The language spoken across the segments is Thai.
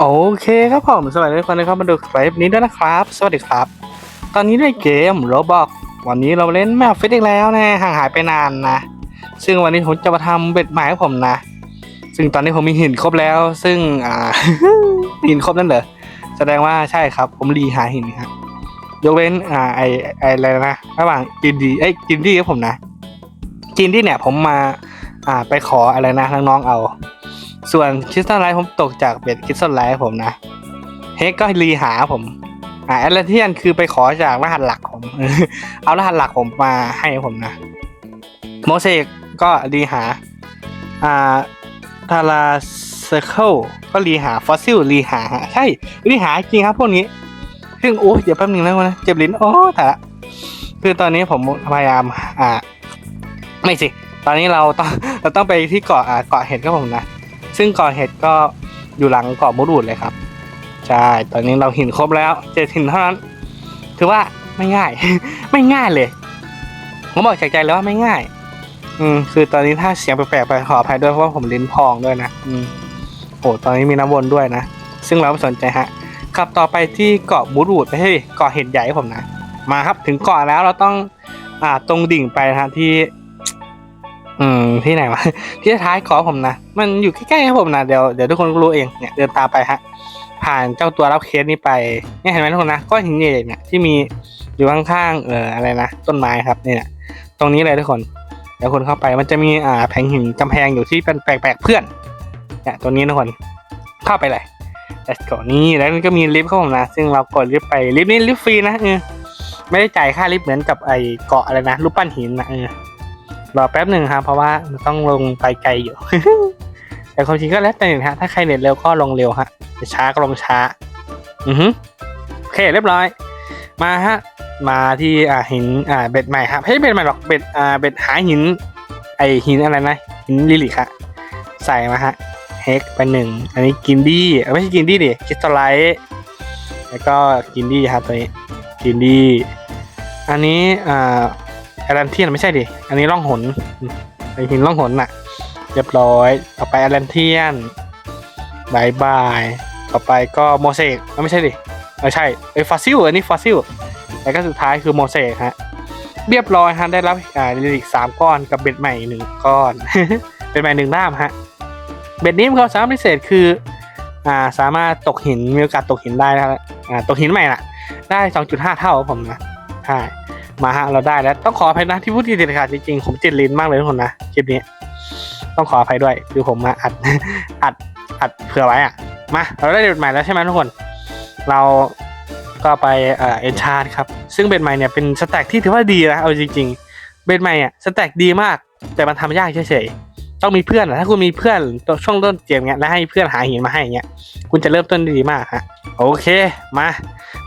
โอเคครับผมสวัสดีทุกคนนะครับมาดูคลิปนี้ด้วยนะครับ สวัสดีครับ ตอนนี้ในเกมโรบอกวันนี้เราเล่นแมปฟิตอีกแล้วนะห่างหายไปนานนะ ซึ่งวันนี้ผมจะมาทำเบ็ดใหม่ให้ผมนะ ซึ่งตอนนี้ผมมีหินครบแล้ว ซึ่งอ่า หินครบนั่นเหรอแสดงว่าใช่ครับ ผมรีหาหินครับยกเว้นอ่าไอไออะไรนะระหว่างกินดีไอกินดีกับผมนะกินดีเนี่ยผมมาอ่าไปขออะไรนะน้องๆเอา ส่วนคริสตัลไลท์ผมตกจากเบ็ดคริสตัลไลท์ผมนะ เฮกก็รีหาผม อ่าแอตแลนเทียนคือไปขอจากรหัสหลักผม เอารหัสหลักผมมาให้ผมนะ โมเสกก็รีหา อ่าทาราเซเคิลก็รีหา ฟอสซิลรีหา ใช่ รีหาจริงครับพวกนี้ ซึ่งโอ้ยเดี๋ยวแป๊บนึงแล้วนะ เจ็บลิ้น โอ้แต่ละคือตอนนี้ผมพยายาม อ่า ไม่สิ ตอนนี้เราต้อง เราต้องไปที่เกาะ อ่า เกาะเห็ดครับผมนะ ซึ่งเกาะเห็ดก็อยู่หลังเกาะมุรูดเลยครับ ใช่ ตอนนี้เราหินครบแล้วเจ็ดหินเท่านั้น ถือว่าไม่ง่าย ไม่ง่ายเลยผมบอกจากใจเลยว่าไม่ง่าย อืมคือตอนนี้ถ้าเสียงแปลกๆไปขออภัยด้วยเพราะว่าผมลิ้นพองด้วยนะ อืมโอ้ตอนนี้มีน้ำวนด้วยนะ ซึ่งเราไม่สนใจฮะขับต่อไปที่เกาะมูรูดไม่ใช่เกาะเห็ดใหญ่ผมนะ มาครับถึงเกาะแล้วเราต้องอ่าตรงดิ่งไปนะฮะที่ อืมที่ไหนวะที่ท้ายเกาะผมนะ มันอยู่ใกล้ๆครับผมนะเดี๋ยวเดี๋ยวทุกคนรู้เองเนี่ยเดินตามไปฮะ ผ่านเจ้าตัวรับเคสนี้ไปเนี่ยเห็นไหมทุกคนนะก้อนหินใหญ่ๆเนี่ยที่มีอยู่ข้างๆเอออะไรนะต้นไม้ครับเนี่ยตรงนี้เลยทุกคนเดี๋ยวคนเข้าไปมันจะมีอ่าแผงหินกำแพงอยู่ที่เป็นแปลกๆเพื่อนเนี่ยตัวนี้ทุกคนเข้าไปเลย let's go นี่แล้วมันก็มีลิฟต์ครับผมนะ ซึ่งเรากดลิฟต์ไปลิฟต์นี้ลิฟต์ฟรีนะเออไม่ได้จ่ายค่าลิฟต์เหมือนกับไอเกาะอะไรนะรูปปั้นหินนะเออ รอแป๊บหนึ่งครับเพราะว่ามันต้องลงไปไกลอยู่ แต่ความจริงก็แล้วแต่น็ตฮะถ้าใครเน็ตเร็วก็ลงเร็วฮะจะช้าก็ลงช้า อือฮึโอเคเรียบร้อย มาฮะ มาที่อ่าหินอ่าเบ็ดใหม่ครับไม่ใช่เบ็ดใหม่หรอกเบ็ดอ่าเบ็ดหาหิน ไอหินอะไรนะหินลิลิกฮะใส่มาฮะเฮกไปหนึ่งอันนี้กินดี้ไม่ใช่กินดี้ดิคิสตอไลท์แล้วก็กินดี้ครับตัวนี้กินดี้อันนี้อ่า แอรันเทียนไม่ใช่ดิ อันนี้ล่องหนไอหินล่องหนน่ะ เรียบร้อย ต่อไปแอรันเทียนบายบาย ต่อไปก็โมเสกไม่ใช่ดิไม่ใช่ไอฟอสซิลอันนี้ฟอสซิลแล้วก็สุดท้ายคือโมเสกฮะ เรียบร้อยฮะได้รับอ่าลิลิกสามก้อนกับเบ็ดใหม่หนึ่งก้อน เป็นใหม่หนึ่งด้ามฮะ เบ็ดนี้มีความสามารถพิเศษคืออ่าสามารถตกหินมีโอกาสตกหินได้นะครับอ่าตกหินใหม่น่ะ ได้สองจุดห้าเท่าผมนะใช่ มาฮะเราได้แล้ว ต้องขออภัยนะที่พูดติดขาดจริงๆผมจิตลิ้นมากเลยทุกคนนะคลิปนี้ ต้องขออภัยด้วยคือผมมาอัดอัดอัดเผื่อไว้อะมาเราได้เบ็ดใหม่แล้วใช่ไหมทุกคน เราก็ไปเอ่อเอนชาร์ดครับซึ่งเบ็ดใหม่เนี่ยเป็นสแต็กที่ถือว่าดีนะเอาจริง ๆ เบ็ดใหม่อะสแต็กดีมาก แต่มันทำยากเฉยๆต้องมีเพื่อนถ้าคุณมีเพื่อนช่วงต้นเกมเนี้ยแล้วให้เพื่อนหาหินมาให้เงี้ยคุณจะเริ่มต้นด้ดีมากฮะโอเคมา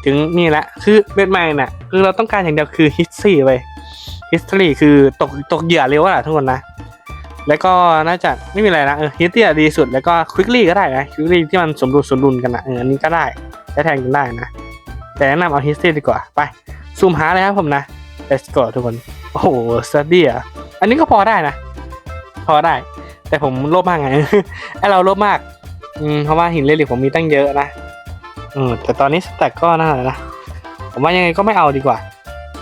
ถึงนี่แหละคือเบ็ดใหม่น่ะ คือเราต้องการอย่างเดียวคือ history ไป history คือตกตกเหยื่อเร็วอะทุกคนนะ แล้วก็น่าจะไม่มีอะไรนะเออ history ดีสุดแล้วก็ quickly ก็ได้นะ quickly ที่มันสมดุลสมดุลกันนะเอออันนี้ก็ได้ใช้แทนกันได้นะ แต่แนะนำเอา history ดีกว่าไปซูมหาเลยครับผมนะ let's go ทุกคนโอ้โห study อะอันนี้ก็พอได้นะ พอได้ แต่ผมโลภมากไงไอเราโลภมากอืมเพราะว่าหินเลลิกผมมีตั้งเยอะนะอืมแต่ตอนนี้สแต็กก็น่านะ ผมว่ายังไงก็ไม่เอาดีกว่า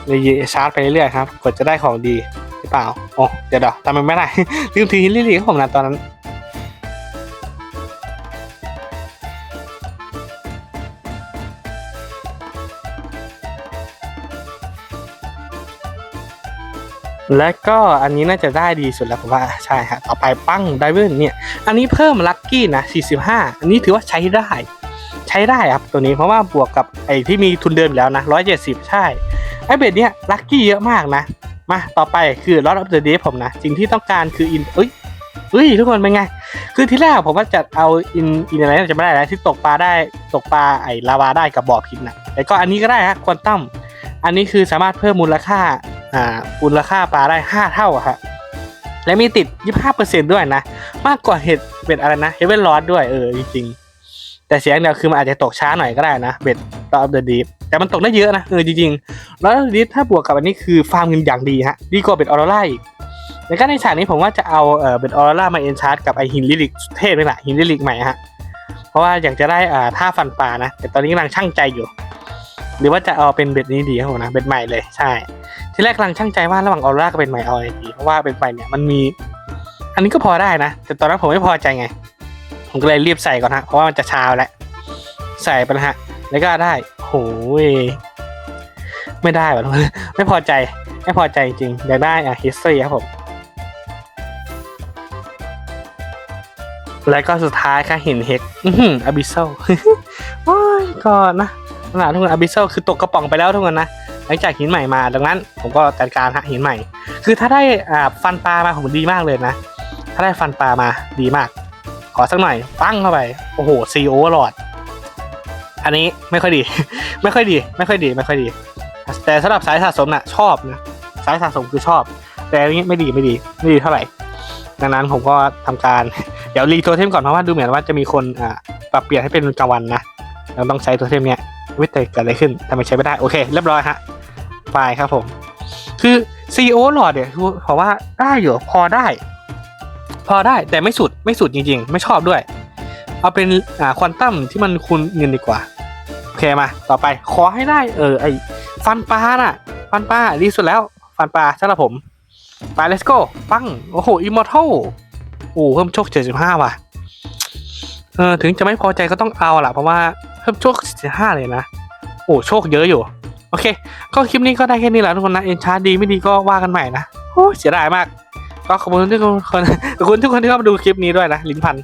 เลยชาร์จไปเรื่อยๆครับกดจะได้ของดีหรือเปล่าโอ้เดี๋ยวเดี๋ยวทำมันไม่ได้ลืมทีลิลี่ของผมนะตอนนั้นและก็อันนี้น่าจะได้ดีสุดแล้วผมว่าใช่ฮะต่อไปปั้งไดเวอร์เนี่ย อันนี้เพิ่มลัคกี้นะ 45 อันนี้ถือว่าใช้ได้ ช้ได้ครับตัวนี้เพราะว่าบวกกับไอ้ที่มีทุนเดิมอยู่แล้วนะ170ใช่ไอ้เบ็ดเนี้ยลัคกี้เยอะมากนะ มาต่อไปคือลอ of the day ผมนะสิ่งที่ต้องการคืออินเอ้ยเอ้ยทุกคนเป็นไง คือที่แรกผมว่าจะเอาอินอินอะไรจะไม่ได้แล้วที่ตกปลาได้ตกปลาไอ้ลาวาได้กับบ่อพิษนะแต่ก็อันนี้ก็ได้ฮะควอนตัมอันนี้คือสามารถเพิ่มมูลค่าอ่ามูลค่าปลาได้ 5 เท่าอะฮะและมีติด 25%ด้วยนะ มากกว่าเห็ดเบ็ดอะไรนะเฮเวนลอดด้วยเออจริงๆ แต่เสียงเดียวคือมันอาจจะตกช้าหน่อยก็ได้นะเบ็ดลอ of the deep แต่มันตกได้เยอะนะเออจริงๆแล้วดีถ้าบวกกับอันนี้คือฟาร์มเงินอย่างดีฮะดีกว่าเบ็ดออโรร่าอีกแล้วก็ในฉากนี้ผมว่าจะเอาเออเบ็ดออโรร่ามาเอนชาร์ดกับไอหินลิลิกเทพนี่แหละหินลิลิกใหม่ฮะเพราะว่าอยากจะได้อ่าท่าฟันปลานะ แต่ตอนนี้กำลังช่างใจอยู่ หรือว่าจะเอาเป็นเบ็ดนี้ดีครับผมนะเบ็ดใหม่เลยใช่ที่แรกกำลังช่างใจว่าระหว่างออร่ากับเป็นใหม่เอาอะไรดีเพราะว่าเป็นใหม่เนี่ยมันมี อันนี้ก็พอได้นะ แต่ตอนนั้นผมไม่พอใจไง ผมก็เลยรีบใส่ก่อนฮะ เพราะว่ามันจะเช้าแล้ว ใส่ไปนะฮะ แล้วก็ได้โหยไม่ได้แบบไม่พอใจ ไม่พอใจจริงอยากได้อะ history ครับผม แล้วก็สุดท้ายค่ะหินเฮกอือหือบิโซโอ้ยก็นะขนาดทุกคนอบิโซคือตกกระป๋องไปแล้วทุกคนนะหลังจากหินใหม่มา ดังนั้น ผมก็จัดการฮะหินใหม่ คือถ้าได้อ่าฟันปลามาผมดีมากเลยนะ ถ้าได้ฟันปลามาดีมาก ขอสักหน่อย ปั้งเข้าไป โอ้โหซีโอเวอร์ลอดอันนี้ไม่ค่อยดี ไม่ค่อยดี ไม่ค่อยดี ไม่ค่อยดี แต่สำหรับสายสะสมน่ะชอบนะสายสะสมคือชอบ แต่อันนี้ไม่ดีไม่ดี ไม่ดีเท่าไหร่ ดังนั้นผมก็ทำการ เดี๋ยวรีโทเทมก่อนเพราะว่าดูเหมือนว่าจะมีคนอ่าปรับเปลี่ยนให้เป็นกลางวันนะเราต้องใช้โทเทมเนี้ยวิแต่เกิดอะไรขึ้นทำไมใช้ไม่ได้ โอเค เรียบร้อยฮะไปครับผม คือซีโอหลอดเนี่ยเพราะว่าได้อยู่พอได้ พอได้แต่ไม่สุดไม่สุดจริง ๆ ไม่ชอบด้วย เอาเป็นอ่าควอนตัมที่มันคูณเงินดีกว่า โอเคมา ต่อไปขอให้ได้เออไอฟันปลาน่ะ ฟันปลาดีสุดแล้ว ฟันปลาสำหรับผมไป let's go ปังโอ้โหอิมมอร์ทัลโอ้เพิ่มโชค75ว่ะเออถึงจะไม่พอใจก็ต้องเอาล่ะเพราะว่าเพิ่มโชค75เลยนะ โอ้โชคเยอะอยู่ โอเค ก็คลิปนี้ก็ได้แค่นี้แหละทุกคนนะ เอ็นชาร์ดีไม่ดีก็ว่ากันใหม่นะ โอ้เสียดายมาก ก็ขอบคุณทุกคนขอบคุณทุกคนที่เข้ามาดูคลิปนี้ด้วยนะลิ้นพัน